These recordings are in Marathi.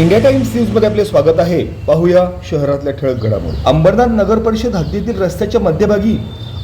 इंडिया टाइम्स न्यूजमध्ये आपले स्वागत आहे. पाहूया शहरातल्या ठळक घडामोडी. अंबरनाथ नगर परिषद हद्दीतील रस्त्याच्या मध्यभागी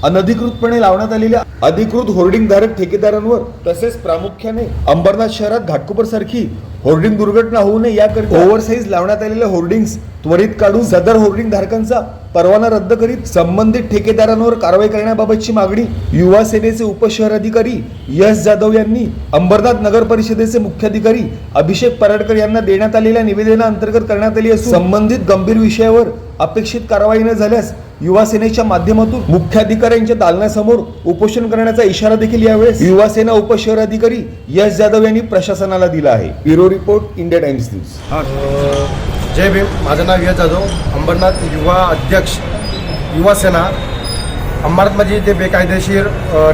अनधिकृतपणे लावण्यात आलेल्या अधिकृत होर्डिंग धारक ठेकेदारांवर तसेच प्रामुख्याने अंबरनाथ शहरात घाटकोपर सारखी होर्डिंग दुर्घटना होऊ नये याकरिता ओव्हरसाईज लावण्यात आलेल्या होर्डिंग्स त्वरित काढून सदर होर्डिंग धारकांचा परवाना रद्द करीत संबंधित ठेकेदारांवर कारवाई करण्याबाबतची मागणी युवा सेनेचे उपशहर अधिकारी यश जाधव यांनी अंबरनाथ नगर परिषदेचे मुख्याधिकारी अभिषेक पराडकर यांना देण्यात आलेल्या निवेदनाअंतर्गत करण्यात आली असून संबंधित गंभीर विषयावर अपेक्षित कारवाई न झाल्यास युवा सेनेच्या माध्यमातून मुख्याधिकाऱ्यांच्या दालनासमोर उपोषण करण्याचा इशारा देखील यावेळेस युवा सेना उपशहर अधिकारी यश जाधव यांनी प्रशासनाला दिला आहे. Bureau report India Times news. हां. जय भीम. माझं नाव यश जाधव. अंबरनाथ युवा अध्यक्ष युवा सेना अंबरनाथमध्ये जे बेकायदेशीर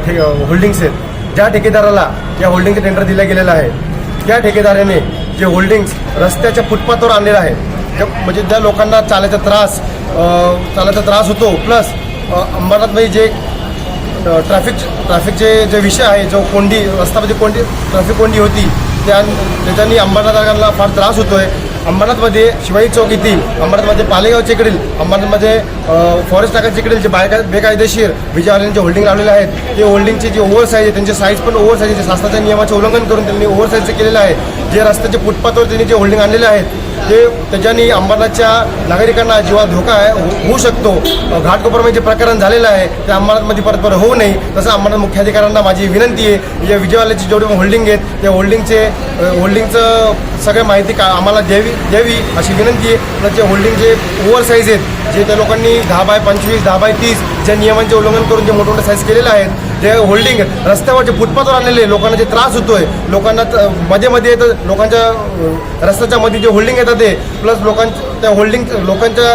ठे होल्डिंग्स आहेत. ज्या ठेकेदाराला या होल्डिंगचं टेंडर दिलं गेलेलं आहे त्या ठेकेदाराने जे होल्डिंग्स रस्त्याच्या फुटपाथवर आणलेलं आहे म्हणजे ज्या लोकांना चालायचा त्रास चालायचा त्रास होतो प्लस अंबरनाथमध्ये जे ट्रॅफिक ट्रॅफिकचे जे विषय आहे जो कोंडी रस्त्यामध्ये म्हणजे कोंडी ट्रॅफिक कोंडी होती त्या त्याच्यानी अंबरनाथांना फार त्रास होतो आहे अंबरनाथमध्ये शिवाई चौक येथील अंबरनाथमध्ये पालेगावच्या इकडील अंबरनाथमध्ये फॉरेस्ट नाकाच्या इकडील जे बायका बेकायदेशीर विजयवाल्यांचे होल्डिंग लावलेले आहेत ते होल्डिंगचे जे ओव्हर साईज आहे त्यांचे साईज पण ओव्हर साईज आहे शासनाच्या नियमाचे उल्लंघन करून त्यांनी ओव्हर साईजचं केलेलं आहे. जे रस्त्याचे फुटपाथवर त्यांनी जे होल्डिंग आणलेले आहेत जे त्याच्यानी अंबरनाथच्या नागरिकांना जीवा धोका आहे हो-, होऊ शकतो. घाटकोपरमध्ये जे प्रकरण झालेलं आहे ते अंबरनाथमध्ये परत परत होऊ नये तसं अंबरनाथ मुख्याधिकाऱ्यांना माझी विनंती आहे. या विजयवाल्याची जेवढे होल्डिंग आहेत त्या होल्डिंगचे होल्डिंगचं सगळं माहिती का आम्हाला द्यावी द्यावी अशी विनंती आहे. तर जे होल्डिंगचे ओव्हर साईज आहेत जे त्या लोकांनी दहा बाय पंचवीस दहा बाय तीस ज्या नियमांचे उल्लंघन करून जे मोठमोठे साईज केलेले आहेत जे होल्डिंग रस्त्यावर जे फुटपाथवर आणलेले लोकांना जे त्रास होतोय लोकांना मध्ये मध्ये येतं लोकांच्या रस्त्याच्या मध्ये जे होल्डिंग येतात ते प्लस लोकांच्या त्या होल्डिंग लोकांच्या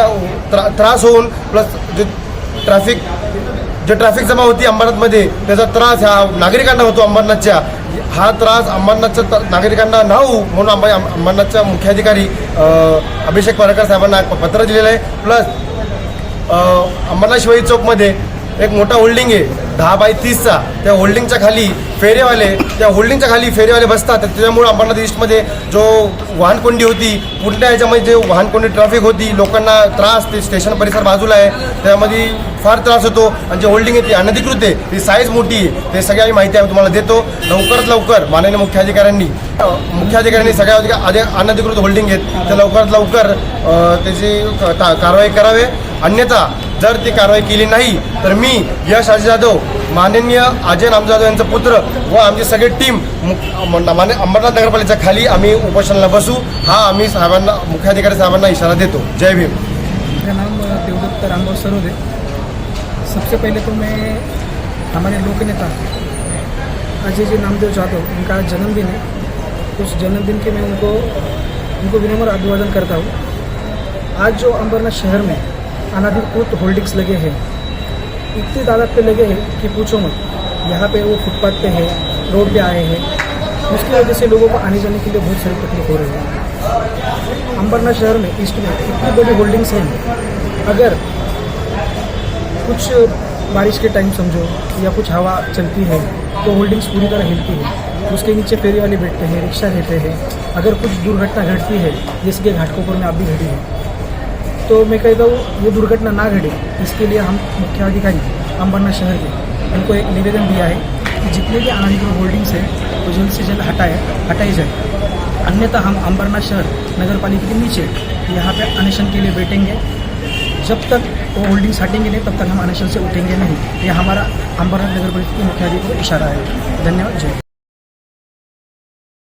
त्रा त्रास होऊन प्लस जे ट्रॅफिक जे ट्रॅफिक जमा होती अंबरनाथमध्ये त्याचा त्रास ह्या नागरिकांना होतो अंबरनाथच्या. हा त्रास अंबरनाथच्या नागरिकांना ना होऊ म्हणून अंबा अंबरनाथच्या मुख्याधिकारी अभिषेक पराकर साहेबांना पत्र दिलेलं आहे. प्लस अंबरनाथ शिवाई चौकमध्ये एक मोठा होल्डिंग आहे. दहा बाय तीसचा त्या होल्डिंगच्या खाली फेरेवाले त्या होल्डिंगच्या खाली फेरेवाले बसतात. तर त्याच्यामुळे अंबरनाथ ईस्टमध्ये जो वाहनकोंडी होती कुठल्या याच्यामध्ये जे वाहनकोंडी ट्रॅफिक होती लोकांना त्रास ते स्टेशन परिसर बाजूला आहे. त्यामध्ये फार त्रास होतो. आणि जे होल्डिंग आहे ती अनधिकृत आहे. ती साईज मोठी आहे. ते सगळी आम्ही माहिती आम्ही तुम्हाला देतो. लवकरात लवकर माननीय मुख्याधिकाऱ्यांनी मुख्याधिकाऱ्यांनी सगळ्या अधिक- अनधिकृत होल्डिंग आहेत ते लवकरात लवकर त्याची ता- कारवाई करावे. अन्यथा जर ती कारवाई केली नाही तर मी यश अजय जाधव माननीय अजय नाम जाधव यांचा पुत्र व आमची सगळी टीम माने अंबरनाथ नगरपालिकेच्या खाली आम्ही उपोषणाला बसू. हा आम्ही साहेबांना मुख्याधिकारी साहेबांना इशारा देतो. जय भीम. मेरा नाम देवदत्त रामबाब सरोदे. सबसे पहले तो मैं हमारे लोक नेता अजय जी नामदेव जाधव उनका जन्मदिन है। उस जन्मदिन के मैं उनको उनको विनम्र अभिवादन करता हूँ। आज जो अंबरनाथ शहर में अनाधिकृत होल्डिंग्स लगे हैं। इतनी तादाद पे लगे हैं कि पूछो मत। यहाँ पे वो फुटपाथ पे है, रोड पे आए हैं। उसकी वजह से लोगों को आने जाने के लिए बहुत सारी तकलीफ़ हो रही है। अंबरनाथ शहर में, ईस्ट में इतनी बड़ी होल्डिंग्स हैं। अगर कुछ बारिश के टाइम समझो, या कुछ हवा चलती है तो होल्डिंग्स पूरी तरह हिलती है। उसके नीचे फेरी वाले बैठते हैं, रिक्शा रहते हैं। अगर कुछ दुर्घटना घटती है, जैसे कि घाटकोपर में आप भी घटी है तो मैं कहता हूँ, ये दुर्घटना ना घटे। इसके लिए हम मुख्य अधिकारी, अंबरनाथ शहर के इनको एक निवेदन दिया है कि जितने भी अनाधिकृत होल्डिंग्स हैं, वो जल्द से जल्द हटाए हटाई जाए। अन्यथा हम अम्बरनाथ शहर नगर पालिका के नीचे यहाँ पे अनशन के लिए बैठेंगे। जब तक वो होल्डिंग्स हटेंगे नहीं, तब तक हम अनशन से उठेंगे नहीं। ये हमारा अम्बरनाथ नगर परिषद के मुख्याधिकारी को इशारा है। धन्यवाद। जय